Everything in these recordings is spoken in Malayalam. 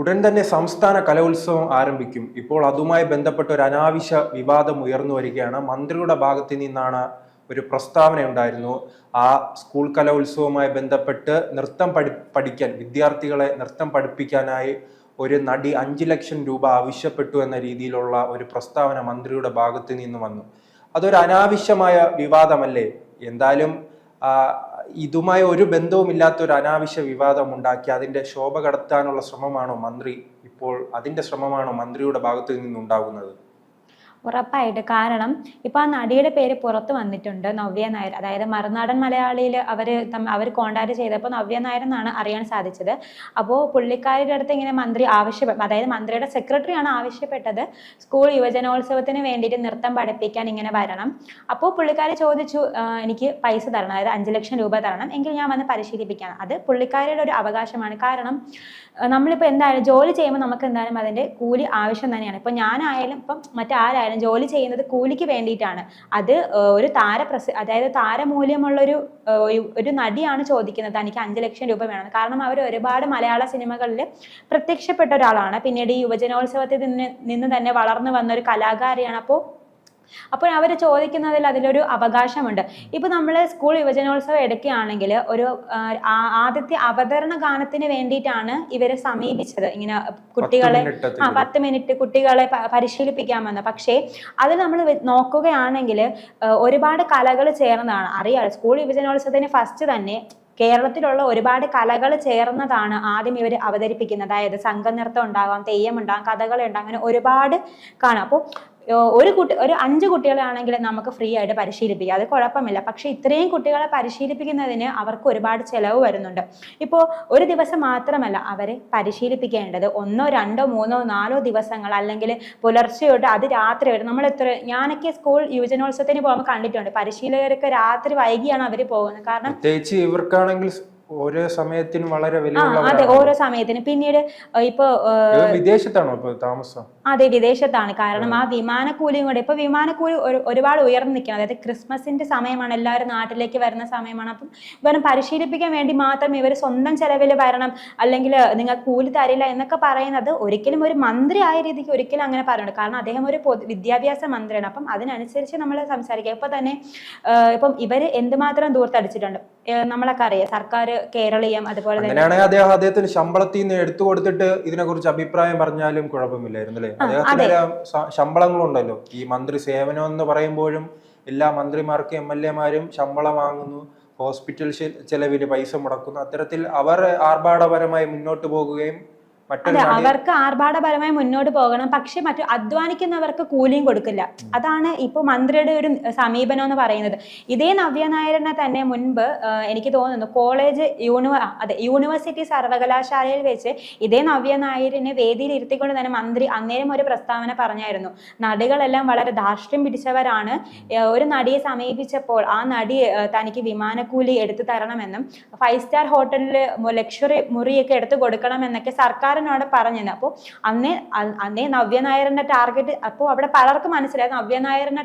ഉടൻ തന്നെ സംസ്ഥാന കലോത്സവം ആരംഭിക്കും. ഇപ്പോൾ അതുമായി ബന്ധപ്പെട്ട ഒരു അനാവശ്യ വിവാദം ഉയർന്നു വരികയാണ്. മന്ത്രിയുടെ ഭാഗത്ത് നിന്നാണ് ഒരു പ്രസ്താവന ഉണ്ടായിരുന്നു. ആ സ്കൂൾ കലോത്സവവുമായി ബന്ധപ്പെട്ട് നൃത്തം പഠി പഠിക്കാൻ വിദ്യാർത്ഥികളെ നൃത്തം പഠിപ്പിക്കാനായി ഒരു നടി അഞ്ചു ലക്ഷം രൂപ ആവശ്യപ്പെട്ടു എന്ന രീതിയിലുള്ള ഒരു പ്രസ്താവന മന്ത്രിയുടെ ഭാഗത്ത് നിന്ന് വന്നു. അതൊരു അനാവശ്യമായ വിവാദമല്ലേ? എന്തായാലും ഇതുമായി ഒരു ബന്ധവുമില്ലാത്ത ഒരു അനാവശ്യ വിവാദം ഉണ്ടാക്കി അതിന്റെ ശോഭ കടത്താനുള്ള ശ്രമമാണോ മന്ത്രി ഇപ്പോൾ അതിന്റെ ശ്രമമാണോ മന്ത്രിയുടെ ഭാഗത്തു നിന്നുണ്ടാകുന്നത്? ഉറപ്പായിട്ട്. കാരണം ഇപ്പൊ ആ നടിയുടെ പേര് പുറത്ത് വന്നിട്ടുണ്ട് നവ്യ നായർ. അതായത് മറുനാടൻ മലയാളിയിൽ അവർ അവർ കോണ്ടാക്ട് ചെയ്തപ്പോൾ നവ്യ നായർ എന്നാണ് അറിയാൻ സാധിച്ചത്. അപ്പോൾ പുള്ളിക്കാരിയുടെ അടുത്ത് ഇങ്ങനെ മന്ത്രി ആവശ്യപ്പെട്ടു അതായത് മന്ത്രിയുടെ സെക്രട്ടറിയാണ് ആവശ്യപ്പെട്ടത് സ്കൂൾ യുവജനോത്സവത്തിന് വേണ്ടിയിട്ട് നൃത്തം പഠിപ്പിക്കാൻ ഇങ്ങനെ വരണം. അപ്പോൾ പുള്ളിക്കാരി ചോദിച്ചു എനിക്ക് പൈസ തരണം. അതായത് അഞ്ച് ലക്ഷം രൂപ തരണം. എങ്കിൽ ഞാൻ വന്ന് പരിശീലിപ്പിക്കാം. അത് പുള്ളിക്കാരിയുടെ ഒരു അവകാശമാണ്. കാരണം നമ്മളിപ്പോൾ എന്തായാലും ജോലി ചെയ്യുമ്പോൾ നമുക്ക് എന്തായാലും അതിന്റെ കൂലി ആവശ്യം തന്നെയാണ്. ഇപ്പൊ ഞാനായാലും ഇപ്പം മറ്റാരായാലും ജോലി ചെയ്യുന്നത് കൂലിക്ക് വേണ്ടിയിട്ടാണ്. അത് ഒരു താര പ്രസ അതായത് താരമൂല്യമുള്ളൊരു ഒരു- നടിയാണ് ചോദിക്കുന്നത് തനിക്ക് അഞ്ച് ലക്ഷം രൂപ വേണം. കാരണം അവർ ഒരുപാട് മലയാള സിനിമകളിൽ പ്രത്യക്ഷപ്പെട്ട ഒരാളാണ്. പിന്നീട് ഈ യുവജനോത്സവത്തിൽ നിന്ന് നിന്ന് തന്നെ വളർന്നു വന്ന ഒരു കലാകാരിയാണ്. അപ്പോൾ അപ്പോൾ അവർ ചോദിക്കുന്നതിൽ അതിലൊരു അവകാശമുണ്ട്. ഇപ്പോൾ നമ്മൾ സ്കൂൾ യുവജനോത്സവം എടുക്കുകയാണെങ്കിൽ ഒരു ആദ്യത്തെ അവതരണ ഗാനത്തിന് വേണ്ടിയിട്ടാണ് ഇവരെ സമീപിച്ചത്. ഇങ്ങനെ കുട്ടികളെ ആ. പത്ത് മിനിറ്റ് കുട്ടികളെ പരിശീലിപ്പിക്കാമെന്ന് പക്ഷേ അത് നമ്മൾ നോക്കുകയാണെങ്കിൽ ഒരുപാട് കലകൾ ചേർന്നതാണ്. അറിയാം സ്കൂൾ യുവജനോത്സവത്തിന് ഫസ്റ്റ് തന്നെ കേരളത്തിലുള്ള ഒരുപാട് കലകൾ ചേർന്നതാണ് ആദ്യം ഇവർ അവതരിപ്പിക്കുന്നത്. അതായത് സംഘനൃത്തം ഉണ്ടാകാം തെയ്യം ഉണ്ടാകാം കഥകളി ഉണ്ടാകാം അങ്ങനെ ഒരുപാട് കാണാം. അപ്പോൾ ഒരു കുട്ടി ഒരു അഞ്ച് കുട്ടികളാണെങ്കിൽ നമുക്ക് ഫ്രീ ആയിട്ട് പരിശീലിപ്പിക്കാം. അത് കുഴപ്പമില്ല. പക്ഷേ ഇത്രയും കുട്ടികളെ പരിശീലിപ്പിക്കുന്നതിന് അവർക്ക് ഒരുപാട് ചിലവ് വരുന്നുണ്ട്. ഇപ്പോൾ ഒരു ദിവസം മാത്രമല്ല അവരെ പരിശീലിപ്പിക്കേണ്ടത്. ഒന്നോ രണ്ടോ മൂന്നോ നാലോ ദിവസങ്ങൾ അല്ലെങ്കിൽ പുലർച്ചെ തൊട്ട് അത് രാത്രി വരെ. നമ്മൾ എത്ര ഞാനൊക്കെ സ്കൂൾ യുവജനോത്സവത്തിന് പോകുമ്പോൾ കണ്ടിട്ടുണ്ട്. പരിശീലകരൊക്കെ രാത്രി വൈകിയാണ് അവർ പോകുന്നത്. കാരണം ഇവർക്കാണെങ്കിൽ ഓരോ സമയത്തിനും വളരെ അതെ ഓരോ സമയത്തിന്. പിന്നീട് ഇപ്പൊ വിദേശത്താണോ ഇപ്പൊ താമസം? അതെ വിദേശത്താണ്. കാരണം ആ. വിമാനക്കൂലിയും കൂടെ ഇപ്പൊ വിമാനക്കൂലി ഒരു- ഒരുപാട് ഉയർന്നു നിൽക്കണം അതായത് ക്രിസ്മസിന്റെ സമയമാണ് എല്ലാവരും നാട്ടിലേക്ക് വരുന്ന സമയമാണ്. അപ്പം ഇവരെ പരിശീലിപ്പിക്കാൻ വേണ്ടി മാത്രം ഇവർ സ്വന്തം ചെലവിൽ വരണം. അല്ലെങ്കിൽ നിങ്ങൾ കൂലി തരില്ല എന്നൊക്കെ പറയുന്നത് ഒരിക്കലും ഒരു മന്ത്രി ആയ രീതിക്ക് ഒരിക്കലും അങ്ങനെ പറയുന്നുണ്ട് കാരണം അദ്ദേഹം ഒരു വിദ്യാഭ്യാസ മന്ത്രിയാണ്. അപ്പം അതിനനുസരിച്ച് നമ്മൾ സംസാരിക്കുക ഇപ്പൊ തന്നെ ഇപ്പം ഇവർ എന്തുമാത്രം ദൂർത്തടിച്ചിട്ടുണ്ട്? നമ്മളൊക്കെ അറിയാം. സർക്കാർ കേരളീയം അതുപോലെ തന്നെയാണ് അങ്ങനെയാണെങ്കിൽ അദ്ദേഹം അദ്ദേഹത്തിന് ശമ്പളത്തിൽ നിന്ന് എടുത്തു കൊടുത്തിട്ട് ഇതിനെ കുറിച്ച് അഭിപ്രായം പറഞ്ഞാലും കുഴപ്പമില്ലായിരുന്നു അല്ലേ? അദ്ദേഹത്തിന് ശമ്പളങ്ങളുണ്ടല്ലോ. ഈ മന്ത്രി സേവനം എന്ന് പറയുമ്പോഴും എല്ലാ മന്ത്രിമാർക്കും എം എൽ എമാരും ശമ്പളം വാങ്ങുന്നു ഹോസ്പിറ്റൽ ചെലവിന് പൈസ മുടക്കുന്നു. അത്തരത്തിൽ അവർ ആർഭാടപരമായി മുന്നോട്ട് പോകുകയും അതെ അവർക്ക് ആർഭാടപരമായി മുന്നോട്ട് പോകണം. പക്ഷെ മറ്റു അധ്വാനിക്കുന്നവർക്ക് കൂലിയും കൊടുക്കില്ല. അതാണ് ഇപ്പോൾ മന്ത്രിയുടെ ഒരു സമീപനം എന്ന് പറയുന്നത്. ഇതേ നവ്യ നായരനെ തന്നെ മുൻപ് എനിക്ക് തോന്നുന്നു കോളേജ് യൂണിവ അതെ യൂണിവേഴ്സിറ്റി സർവകലാശാലയിൽ വെച്ച് ഇതേ നവ്യ നായരിനെ വേദിയിൽ ഇരുത്തിക്കൊണ്ട് തന്നെ മന്ത്രി അന്നേരം ഒരു പ്രസ്താവന പറഞ്ഞായിരുന്നു. നടികളെല്ലാം വളരെ ധാർഷ്ട്യം പിടിച്ചവരാണ്. ഒരു നടിയെ സമീപിച്ചപ്പോൾ ആ നടി തനിക്ക് വിമാനക്കൂലി എടുത്തു തരണമെന്നും ഫൈവ് സ്റ്റാർ ഹോട്ടലിൽ ലക്ഷറി മുറിയൊക്കെ എടുത്തു കൊടുക്കണമെന്നൊക്കെ സർക്കാരിനോട് പറഞ്ഞത് അപ്പോൾ അന്നേ അന്നേ നവ്യ നായരന്റെ ടാർഗറ്റ് അപ്പോൾ അവിടെ പലർക്കും മനസ്സിലായി നവ്യ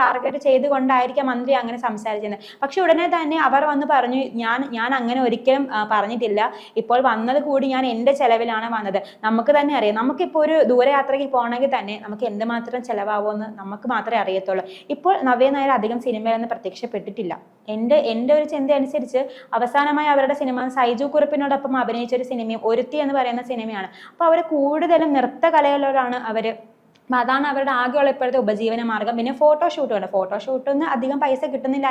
ടാർഗറ്റ് ചെയ്തുകൊണ്ടായിരിക്കാം മന്ത്രി അങ്ങനെ സംസാരിച്ചത് പക്ഷെ ഉടനെ തന്നെ അവർ വന്ന് പറഞ്ഞു ഞാൻ ഞാൻ അങ്ങനെ ഒരിക്കലും പറഞ്ഞിട്ടില്ല. ഇപ്പോൾ വന്നത് കൂടി ഞാൻ എന്റെ ചെലവിലാണ് വന്നത്. നമുക്ക് തന്നെ അറിയാം. നമുക്കിപ്പോൾ ഒരു ദൂരയാത്രയ്ക്ക് പോകണമെങ്കിൽ തന്നെ നമുക്ക് എന്തുമാത്രം ചെലവാകുമെന്ന് നമുക്ക് മാത്രമേ അറിയത്തുള്ളൂ. ഇപ്പോൾ നവ്യ നായർ അധികം സിനിമയിലൊന്നും പ്രത്യക്ഷപ്പെട്ടിട്ടില്ല. എന്റെ എന്റെ ഒരു ചിന്ത അനുസരിച്ച് അവസാനമായി അവരുടെ സിനിമ സൈജു കുറിപ്പിനോടൊപ്പം അഭിനയിച്ച ഒരു സിനിമയും ഒരുത്തി എന്ന് പറയുന്ന സിനിമയാണ്. അപ്പോൾ അവർ കൂടുതലും നൃത്തകലകളോടാണ് അവർ അപ്പം അതാണ് അവരുടെ ആകെയുള്ള ഇപ്പോഴത്തെ ഉപജീവന മാർഗം. പിന്നെ ഫോട്ടോഷൂട്ടുണ്ട് ഫോട്ടോഷൂട്ടൊന്നും അധികം പൈസ കിട്ടുന്നില്ല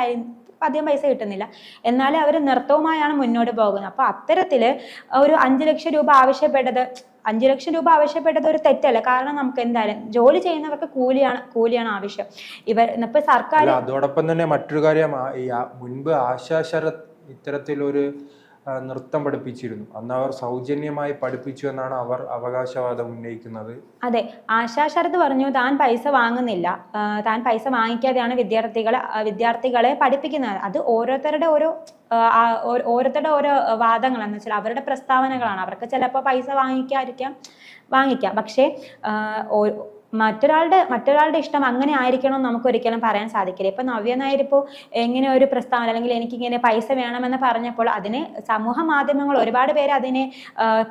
അധികം പൈസ കിട്ടുന്നില്ല. എന്നാലും അവർ നൃത്തവുമായാണ് മുന്നോട്ട് പോകുന്നത്. അപ്പോൾ അത്തരത്തിൽ ഒരു അഞ്ച് ലക്ഷം രൂപ ആവശ്യപ്പെട്ടത് അഞ്ച് ലക്ഷം രൂപ ആവശ്യപ്പെട്ടത് ഒരു തെറ്റല്ല. കാരണം നമുക്ക് എന്തായാലും ജോലി ചെയ്യുന്നവർക്ക് കൂലിയാണ് കൂലിയാണ് ആവശ്യം. ഇവർ ഇപ്പൊ സർക്കാർ അതോടൊപ്പം തന്നെ മറ്റൊരു കാര്യം മുൻപ് ആശാ ഇത്തരത്തിലൊരു നൃത്തം പഠിപ്പിച്ചിരുന്നു. അന്ന് അവർ സൗജന്യമായി പഠിപ്പിച്ചു എന്നാണ് അവർ അവകാശവാദം ഉന്നയിക്കുന്നത്. അതെ. ആശാ ശരത് പറഞ്ഞു താൻ പൈസ വാങ്ങുന്നില്ല. താൻ പൈസ വാങ്ങിക്കാതെയാണ് വിദ്യാർത്ഥികളെ വിദ്യാർത്ഥികളെ പഠിപ്പിക്കുന്നത്. അത് ഓരോരുത്തരുടെ ഓരോ ഓരോരുത്തരുടെ ഓരോ വാദങ്ങളാണെന്ന് വെച്ചാൽ അവരുടെ പ്രസ്താവനകളാണ്. അവർക്ക് ചിലപ്പോൾ പൈസ വാങ്ങിക്കാതിരിക്കാം വാങ്ങിക്കാം. പക്ഷേ മറ്റൊരാളുടെ മറ്റൊരാളുടെ ഇഷ്ടം അങ്ങനെ ആയിരിക്കണം എന്ന് നമുക്ക് ഒരിക്കലും പറയാൻ സാധിക്കില്ല. ഇപ്പൊ നവ്യ നായർ ഇപ്പോൾ എങ്ങനെ ഒരു പ്രസ്താവന അല്ലെങ്കിൽ എനിക്ക് ഇങ്ങനെ പൈസ വേണമെന്ന് പറഞ്ഞപ്പോൾ അതിന് സമൂഹ മാധ്യമങ്ങൾ ഒരുപാട് പേര് അതിനെ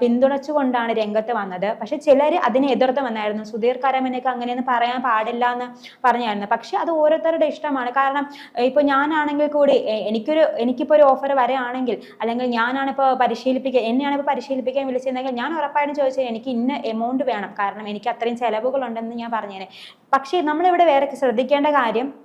പിന്തുണച്ചുകൊണ്ടാണ് രംഗത്ത് വന്നത്. പക്ഷെ ചിലർ അതിനെ എതിർത്ത് വന്നായിരുന്നു. സുധീർ കരമനക്ക് അങ്ങനെയൊന്നും പറയാൻ പാടില്ല എന്ന് പറഞ്ഞായിരുന്നു. പക്ഷെ അത് ഓരോരുത്തരുടെ ഇഷ്ടമാണ്. കാരണം ഇപ്പോൾ ഞാനാണെങ്കിൽ കൂടി എനിക്കൊരു എനിക്കിപ്പോൾ ഒരു ഓഫർ വരെയാണെങ്കിൽ അല്ലെങ്കിൽ ഞാനാണിപ്പോൾ പരിശീലിപ്പിക്കുക എന്നെയാണ് ഇപ്പോൾ പരിശീലിപ്പിക്കാൻ വിളിച്ചിരുന്നെങ്കിൽ ഞാൻ ഉറപ്പായിട്ടും ചോദിച്ചത് എനിക്ക് ഇന്ന എമൗണ്ട് വേണം. കാരണം എനിക്ക് അത്രയും ചെലവുകളുണ്ടെന്ന് ഞാൻ പറഞ്ഞേനെ. പക്ഷേ നമ്മളിവിടെ വേറെ ശ്രദ്ധിക്കേണ്ട കാര്യം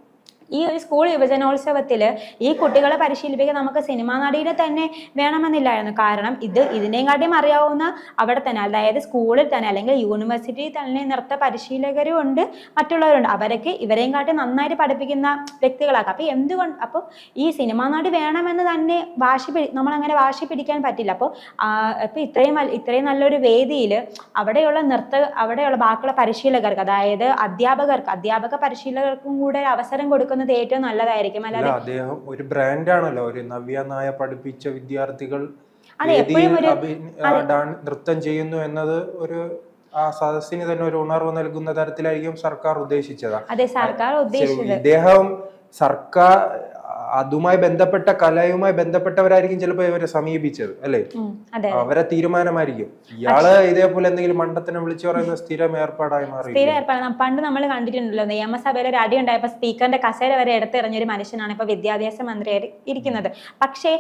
ഈ ഒരു സ്കൂൾ യുവജനോത്സവത്തിൽ ഈ കുട്ടികളെ പരിശീലിപ്പിക്കാൻ നമുക്ക് സിനിമാ നടിയുടെ തന്നെ വേണമെന്നില്ലായിരുന്നു. കാരണം ഇത് ഇതിനെയും കാട്ടിയും അറിയാവുന്ന അവിടെ തന്നെ അതായത് സ്കൂളിൽ തന്നെ അല്ലെങ്കിൽ യൂണിവേഴ്സിറ്റിയിൽ തന്നെ നൃത്ത പരിശീലകരും ഉണ്ട് മറ്റുള്ളവരുണ്ട്. അവരൊക്കെ ഇവരെയും കാട്ടി നന്നായിട്ട് പഠിപ്പിക്കുന്ന വ്യക്തികളാക്കാം അപ്പോൾ എന്തുകൊണ്ട്? അപ്പോൾ ഈ സിനിമാ നടി വേണമെന്ന് തന്നെ വാശി പിടി നമ്മളങ്ങനെ വാശി പിടിക്കാൻ പറ്റില്ല. അപ്പോൾ ഇപ്പോൾ ഇത്രയും ഇത്രയും നല്ലൊരു വേദിയിൽ അവിടെയുള്ള നൃത്ത അവിടെയുള്ള ബാക്കിയുള്ള പരിശീലകർക്ക് അതായത് അധ്യാപകർക്ക് അധ്യാപക പരിശീലകർക്കും കൂടെ അവസരം കൊടുക്കുന്നത് ഏറ്റവും നല്ലതായിരിക്കും. അല്ല അല്ലാതെ അദ്ദേഹം ഒരു ബ്രാൻഡാണല്ലോ ഒരു നവ്യ നായ പഠിപ്പിച്ച വിദ്യാർത്ഥികൾ നൃത്തം ചെയ്യുന്നു എന്നത് ഒരു ആ സദസ്സിന് തന്നെ ഒരു ഉണർവ് നൽകുന്ന തരത്തിലായിരിക്കും സർക്കാർ ഉദ്ദേശിച്ചത്. അതെ സർക്കാർ ഉദ്ദേശിച്ചത്. ഇദ്ദേഹം സർക്കാർ അതുമായി ബന്ധപ്പെട്ട കലയുമായി ബന്ധപ്പെട്ടവരായിരിക്കും ചിലപ്പോൾ ഇവരെ സമീപിച്ചത് അല്ലേ? അവരെ തീരുമാനമായിരിക്കും. ഇയാൾ ഇതേപോലെ എന്തെങ്കിലും മണ്ടത്തിനെ വിളിച്ചു പറയുന്ന സ്ഥിരം ഏർപ്പാടായി മാറി സ്ഥിരം പണ്ട് നമ്മൾ കണ്ടിട്ടുണ്ടല്ലോ നിയമസഭയിൽ ഒരു അടി ഉണ്ടായപ്പോൾ സ്പീക്കറിന്റെ കസേര വരെ എടുത്തിറങ്ങിയ ഒരു മനുഷ്യനാണ് ഇപ്പൊ വിദ്യാഭ്യാസ മന്ത്രിയായിട്ട് ഇരിക്കുന്നത്. പക്ഷേ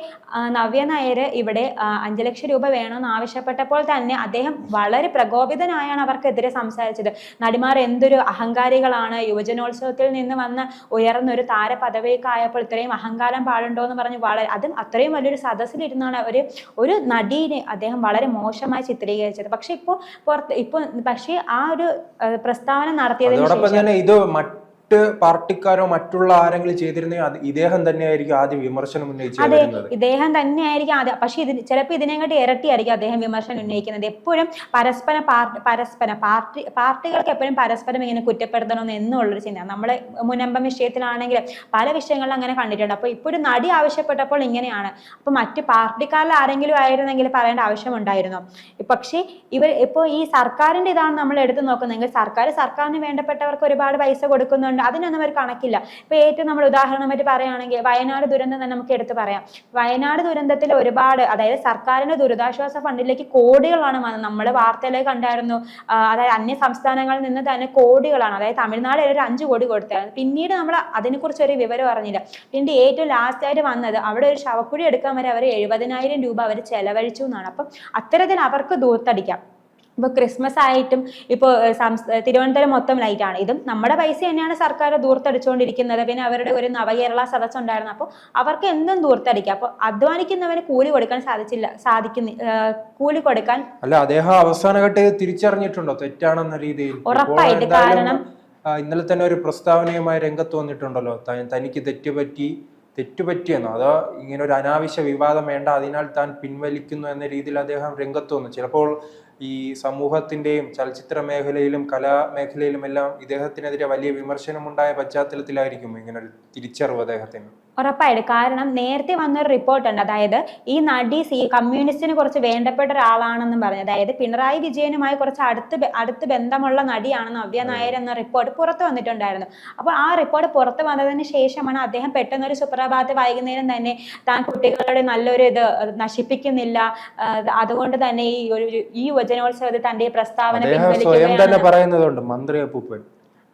നവ്യ നായർ ഇവിടെ അഞ്ചു ലക്ഷം രൂപ വേണമെന്ന് ആവശ്യപ്പെട്ടപ്പോൾ തന്നെ അദ്ദേഹം വളരെ പ്രകോപിതനായാണ് അവർക്കെതിരെ സംസാരിച്ചത്. നടിമാർ എന്തൊരു അഹങ്കാരികളാണ്. യുവജനോത്സവത്തിൽ നിന്ന് വന്ന ഉയർന്നൊരു ഒരു താര ആയപ്പോൾ ഇത്രയും അഹങ്കാരം പാടുണ്ടോ എന്ന് പറഞ്ഞ് വളരെ അതും അത്രയും വലിയൊരു സദസ്സിലിരുന്നാണ് ഒരു ഒരു നടീനെ അദ്ദേഹം വളരെ മോശമായി ചിത്രീകരിച്ചത്. പക്ഷെ ഇപ്പോൾ പുറത്ത് ഇപ്പോൾ പക്ഷേ ആ ഒരു പ്രസ്താവന നടത്തിയതിന് ശേഷം ഇത് മറ്റ് പാർട്ടിക്കാരോ മറ്റുള്ള ആരെങ്കിലും ചെയ്തിരുന്ന അത് ഇദ്ദേഹം തന്നെയായിരിക്കും ആദ്യം വിമർശനം ഉന്നയിച്ചത് അതെ ഇദ്ദേഹം തന്നെയായിരിക്കും ആദ്യം. പക്ഷേ ഇതിന് ചിലപ്പോൾ ഇതിനെങ്ങോട്ട് ഇരട്ടിയായിരിക്കും അദ്ദേഹം വിമർശനം ഉന്നയിക്കുന്നത്. എപ്പോഴും പരസ്പര പരസ്പരം പാർട്ടി പാർട്ടികൾക്ക് എപ്പോഴും പരസ്പരം ഇങ്ങനെ കുറ്റപ്പെടുത്തണമെന്ന് എന്നുള്ളൊരു ചിന്ത നമ്മൾ മുനമ്പം വിഷയത്തിലാണെങ്കിൽ പല വിഷയങ്ങളിലും അങ്ങനെ കണ്ടിട്ടുണ്ട്. അപ്പോൾ ഇപ്പോൾ ഒരു നടി ആവശ്യപ്പെട്ടപ്പോൾ ഇങ്ങനെയാണ്. അപ്പോൾ മറ്റ് പാർട്ടിക്കാരിൽ ആരെങ്കിലും ആയിരുന്നെങ്കിൽ പറയേണ്ട ആവശ്യമുണ്ടായിരുന്നു. പക്ഷേ ഇവർ ഇപ്പോൾ ഈ സർക്കാരിന്റെ ഇതാണ് നമ്മൾ എടുത്തു നോക്കുന്നതെങ്കിൽ സർക്കാർ സർക്കാരിന് വേണ്ടപ്പെട്ടവർക്ക് ഒരുപാട് പൈസ കൊടുക്കുന്നുണ്ട്. അതിനൊന്നും ഒരു കണക്കില്ല. ഇപ്പൊ ഏറ്റവും നമ്മൾ ഉദാഹരണമായിട്ട് പറയുകയാണെങ്കിൽ വയനാട് ദുരന്തം തന്നെ നമുക്ക് എടുത്തു പറയാം. വയനാട് ദുരന്തത്തിൽ ഒരുപാട് അതായത് സർക്കാരിന്റെ ദുരിതാശ്വാസ ഫണ്ടിലേക്ക് കോടികളാണ് വന്നത്. നമ്മൾ വാർത്തയിലേക്ക് കണ്ടായിരുന്നു. അതായത് അന്യ സംസ്ഥാനങ്ങളിൽ നിന്ന് തന്നെ കോടികളാണ്. അതായത് തമിഴ്നാട് ഒരു അഞ്ച് കോടി കൊടുത്തായിരുന്നു. പിന്നീട് നമ്മൾ അതിനെക്കുറിച്ച് ഒരു വിവരം അറിഞ്ഞില്ല. പിന്നീട് ഏറ്റവും ലാസ്റ്റ് ആയിട്ട് വന്നത് അവിടെ ഒരു ശവക്കുഴി എടുക്കാൻ വരെ അവർ എഴുപതിനായിരം രൂപ അവർ ചെലവഴിച്ചു എന്നാണ്. അപ്പം അത്തരത്തിൽ അവർക്ക് ദൂർത്തടിക്കാം. ഇപ്പോൾ ക്രിസ്മസ് ആയിട്ടും ഇപ്പോൾ തിരുവനന്തപുരം മൊത്തം ലൈറ്റ് ആണ്. ഇതും നമ്മുടെ പൈസ തന്നെയാണ് സർക്കാർ ദൂർത്തടിച്ചുകൊണ്ടിരിക്കുന്നത് പിന്നെ അവരുടെ ഒരു നവകേരള സദസ് ഉണ്ടായിരുന്നു. അപ്പോൾ അവർക്ക് എന്തും ദൂർത്തടിക്കാം. അപ്പോൾ അധ്വാനിക്കുന്നവന് കൂലി കൊടുക്കാൻ സാധിച്ചില്ല സാധിക്കുന്ന കൂലി കൊടുക്കാൻ അല്ല അദ്ദേഹം അവസാന ഘട്ടത്തിൽ തിരിച്ചറിഞ്ഞിട്ടുണ്ടോ? തെറ്റാണെന്ന രീതിയിൽ. ഉറപ്പായിട്ട്. കാരണം- ഇന്നലെ തന്നെ ഒരു പ്രസ്താവനയുമായി രംഗത്ത് വന്നിട്ടുണ്ടല്ലോ. തനിക്ക് തെറ്റുപറ്റി തെറ്റുപറ്റിയെന്നോ അതോ ഇങ്ങനെ ഒരു അനാവശ്യ വിവാദം വേണ്ട അതിനാൽ താൻ പിൻവലിക്കുന്നു എന്ന രീതിയിൽ അദ്ദേഹം രംഗത്ത് വന്നു. ചിലപ്പോൾ ഈ സമൂഹത്തിന്റെയും ചലച്ചിത്ര മേഖലയിലും കലാ മേഖലയിലും എല്ലാം ഇദ്ദേഹത്തിനെതിരെ വലിയ വിമർശനമുണ്ടായ പശ്ചാത്തലത്തിലായിരിക്കും ഇങ്ങനൊരു തിരിച്ചറിവ് അദ്ദേഹത്തിന്. ഉറപ്പായിട്ട്. കാരണം നേരത്തെ വന്നൊരു റിപ്പോർട്ട് ഉണ്ട്. അതായത് ഈ നടി സി കമ്മ്യൂണിസ്റ്റിന് കുറച്ച് വേണ്ടപ്പെട്ട ഒരാളാണെന്നും പറഞ്ഞു. അതായത് പിണറായി വിജയനുമായി കുറച്ച് അടുത്ത് അടുത്ത് ബന്ധമുള്ള നടിയാണെന്ന് നവ്യ നായർ എന്ന റിപ്പോർട്ട് പുറത്തു വന്നിട്ടുണ്ടായിരുന്നു. അപ്പോൾ ആ റിപ്പോർട്ട് പുറത്ത് വന്നതിന് ശേഷമാണ് അദ്ദേഹം പെട്ടെന്ന് ഒരു സുപ്രഭാത വൈകുന്നേരം തന്നെ താൻ കുട്ടികളുടെ നല്ലൊരു ഇത് നശിപ്പിക്കുന്നില്ല. അതുകൊണ്ട് തന്നെ ഈ ഒരു ഈ യുവജനോത്സവത്തിൽ തന്റെ പ്രസ്താവന സ്വയം തന്നെ പറയുന്നതുണ്ട് മന്ത്രി അപ്പൂപ്പൻ.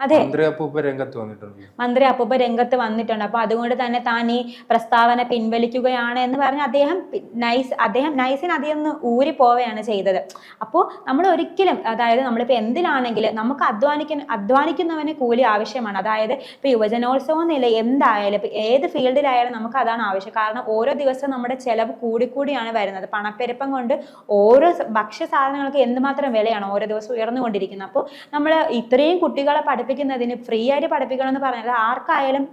അതെ. മന്ത്രി അപ്പൂപ്പൻ രംഗത്ത് വന്നിട്ടുണ്ട്. മന്ത്രി അപ്പൂപ്പ രംഗത്ത് വന്നിട്ടുണ്ട്. അപ്പൊ അതുകൊണ്ട് തന്നെ താൻ ഈ പ്രസ്താവന പിൻവലിക്കുകയാണ് എന്ന് പറഞ്ഞ് അദ്ദേഹം നൈസ് അദ്ദേഹം നൈസിന് അതിൽ നിന്ന് ഊരി പോവുകയാണ് ചെയ്തത്. അപ്പോൾ നമ്മൾ ഒരിക്കലും അതായത് നമ്മളിപ്പോൾ എന്തിലാണെങ്കിലും നമുക്ക് അധ്വാനിക്കുന്ന അധ്വാനിക്കുന്നവന് കൂലി ആവശ്യമാണ്. അതായത് ഇപ്പോൾ യുവജനോത്സവം നില എന്തായാലും ഇപ്പൊ ഏത് ഫീൽഡിലായാലും നമുക്ക് അതാണ് ആവശ്യം. കാരണം ഓരോ ദിവസവും നമ്മുടെ ചെലവ് കൂടിക്കൂടിയാണ് വരുന്നത്. പണപ്പെരുപ്പം കൊണ്ട് ഓരോ ഭക്ഷ്യ സാധനങ്ങൾക്ക് എന്തുമാത്രം വിലയാണ് ഓരോ ദിവസവും ഉയർന്നുകൊണ്ടിരിക്കുന്നത്. അപ്പോൾ നമ്മൾ ഇത്രയും കുട്ടികളെ പഠിപ്പിക്കുന്നതിന് ഫ്രീ ആയിട്ട് പഠിപ്പിക്കണം എന്ന് പറഞ്ഞാൽ ആർക്കായാലും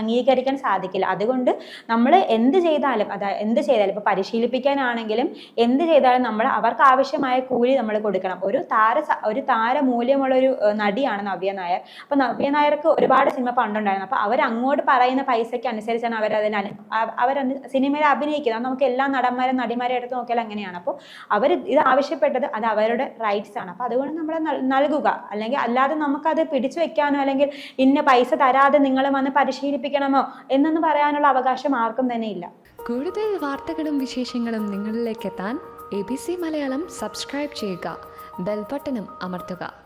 അംഗീകരിക്കാൻ സാധിക്കില്ല. അതുകൊണ്ട് നമ്മൾ എന്ത് ചെയ്താലും അതായത് എന്ത് ചെയ്താലും ഇപ്പോൾ പരിശീലിപ്പിക്കാനാണെങ്കിലും എന്ത് ചെയ്താലും നമ്മൾ അവർക്ക് ആവശ്യമായ കൂലി നമ്മൾ കൊടുക്കണം. ഒരു താര ഒരു താരമൂല്യമുള്ള ഒരു നടിയാണ് നവ്യ നായർ. അപ്പോൾ നവ്യ നായർക്ക് ഒരുപാട് സിനിമ പണ്ടുണ്ടായിരുന്നു. അപ്പോൾ അവർ അങ്ങോട്ട് പറയുന്ന പൈസയ്ക്ക് അനുസരിച്ചാണ് അവർ അതിന് അവർ സിനിമയിൽ അഭിനയിക്കുന്നത്. നമുക്ക് എല്ലാ നടന്മാരും നടിമാരെ എടുത്ത് നോക്കിയാൽ അങ്ങനെയാണ്. അപ്പോൾ അവർ ഇത് ആവശ്യപ്പെട്ടത് അത് അവരുടെ റൈറ്റ്സ് ആണ്. അപ്പോൾ അതുകൊണ്ട് നമ്മൾ നൽകുക. അല്ലെങ്കിൽ അല്ലാതെ നമുക്കത് പിടിച്ചു വെക്കാനോ അല്ലെങ്കിൽ ഇന്ന പൈസ തരാതെ നിങ്ങൾ വന്ന് പരിശീലിപ്പിക്കണമോ എന്നൊന്നും പറയാനുള്ള അവകാശം ആർക്കും തന്നെ ഇല്ല. കൂടുതൽ വാർത്തകളും വിശേഷങ്ങളും നിങ്ങളിലേക്ക് എത്താൻ A B C Malayalam subscribe ചെയ്യുക. ബെൽബട്ടനും അമർത്തുക.